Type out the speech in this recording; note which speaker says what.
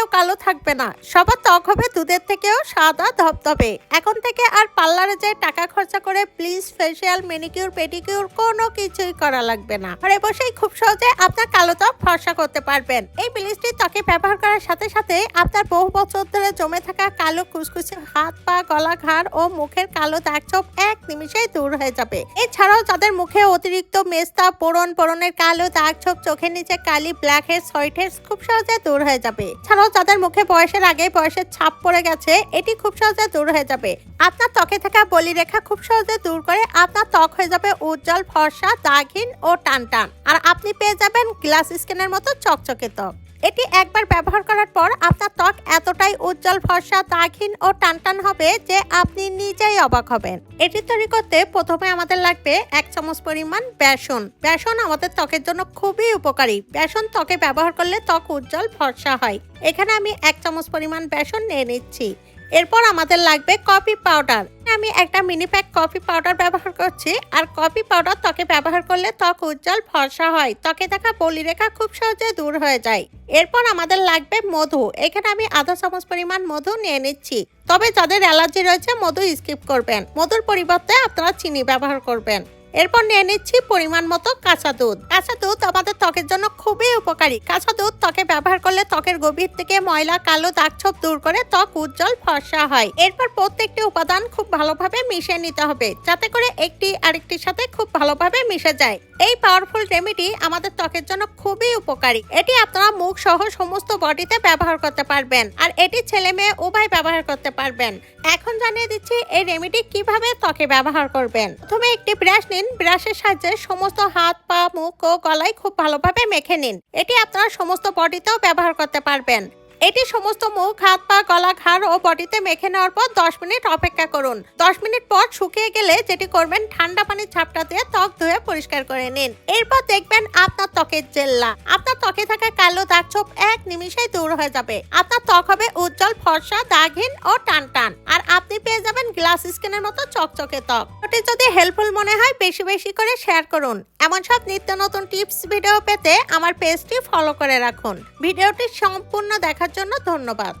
Speaker 1: থেকেও কালো থাকবে না। সবার ত্বক হবে দুধের থেকেও সাদা ধবধবে। এখন থেকে আর পার্লারে যে টাকা খরচা করে প্লিজ ফেসিয়াল, মেনিকিউর, পেডিকিউর কোনো কিছুই করা লাগবে না। ঘরে বসেই খুব সহজে আপনার কালো ত্বক ফর্সা করতে পারবেন। এই ব্লিচটি ত্বকে ব্যবহার করার সাথে সাথে আপনার বহু বছর ধরে জমে থাকা কালো কুচকুচে হাত, পা, গলা, ঘাড় ও মুখের কালো দাগ ছোপ এক নিমিষেই দূর হয়ে যাবে। এছাড়াও যাদের মুখে অতিরিক্ত মেস্তা পোড়ন পোড়নের কালো দাগ ছোপ, চোখের নিচে কালি, ব্ল্যাক হেডস, হোয়াইট হেডস খুব সহজে দূর হয়ে যাবে। ছাড়াও যাদের মুখে বয়সের আগে বয়সের ছাপ পড়ে গেছে, এটি খুব সহজে দূর হয়ে যাবে। আপনার ত্বকে থাকা বলি রেখা খুব সহজে দূর করে আপনার ত্বক হয়ে যাবে উজ্জ্বল ফর্সা, দাগহীন ও টান টান আর আপনি পেয়ে যাবেন গ্লাস স্কিনের মতো চকচকে ত্বক। এটি একবার ব্যবহার করার পর আপনার ত্বক এতটাই উজ্জ্বল, ফর্সা, দাগহীন ও টানটান হবে যে আপনি নিজেই অবাক হবেন। এটি তৈরি করতে প্রথমে আমাদের লাগবে এক চামচ পরিমাণ বেসন। বেসন আমাদের ত্বকের জন্য খুবই উপকারী। বেসন ত্বকে ব্যবহার করলে ত্বক উজ্জ্বল, ফর্সা হয়। এখানে আমি এক চামচ পরিমাণ বেসন নিয়ে নিচ্ছি। এরপর আমাদের লাগবে কফি পাউডার। আমি একটা মিনি প্যাক কফি পাউডার ব্যবহার করছি, আর কফি পাউডার ত্বকে ব্যবহার করলে ত্বক উজ্জ্বল, ফর্সা হয়। ত্বকে দেখা বলি রেখা খুব সহজে দূর হয়ে যায়। এরপর আমাদের লাগবে মধু। এখানে আমি আধা চামচ পরিমাণ মধু নিয়ে নিচ্ছি। তবে যাদের অ্যালার্জি রয়েছে, মধু স্কিপ করবেন। মধুর পরিবর্তে আপনারা চিনি ব্যবহার করবেন। এরপর নিয়ে নিচ্ছি পরিমাণ মতো কাঁচা দুধ। কাঁচা দুধ আমাদের ত্বকের জন্য খুবই উপকারী। কাঁচা দুধ ত্বকে ব্যবহার করলে ত্বকের গভীর থেকে ময়লা, কালো দাগ ছোপ দূর করে ত্বক উজ্জ্বল, ফর্সা হয়। এরপর প্রত্যেকটি উপাদান খুব ভালোভাবে মিশিয়ে নিতে হবে, যাতে করে একটি আরেকটির সাথে খুব ভালোভাবে মিশে যায়। এই পাওয়ারফুল রেমেডি আমাদের ত্বকের জন্য খুবই উপকারী। এটি আপনারা মুখ সহ সমস্ত বডিতে ব্যবহার করতে পারবেন, আর এটি ছেলে মেয়ে উভয় ব্যবহার করতে পারবেন। এখন জানিয়ে দিচ্ছি এই রেমেডি কীভাবে ত্বকে ব্যবহার করবেন। প্রথমে একটি ব্রাশ নিন, ব্রাশের সাহায্যে সমস্ত হাত, পা, মুখ ও গলায় খুব ভালোভাবে মেখে নিন। এটি আপনারা সমস্ত বডিতেও ব্যবহার করতে পারবেন। এটি সমস্ত মুখ, হাত পা, গলা, ঘাড় ও বডিতে মেখে নেওয়ার পর দশ মিনিট অপেক্ষা করুন। দশ মিনিট পর শুকিয়ে গেলে যেটি করবেন, ঠান্ডা পানির ঝাপটা দিয়ে ত্বক ধুয়ে পরিষ্কার করে নিন। এরপর দেখবেন আপনার ত্বকের জেল্লা। আপনার ত্বকে থাকা কালো দাগ ছোপ এক নিমিষেই দূর হয়ে যাবে। আপনার ত্বক হবে উজ্জ্বল, ফর্সা, দাগহীন ও টান টান আর আপনি পেয়ে যাবেন গ্লাস স্কিনের মতো চকচকে ত্বক। ওটি যদি হেল্পফুল মনে হয়, বেশি বেশি করে শেয়ার করুন। এমন সব নিত্য নতুন টিপস ভিডিও পেতে আমার পেজটি ফলো করে রাখুন। ভিডিওটি সম্পূর্ণ দেখার জন্য ধন্যবাদ।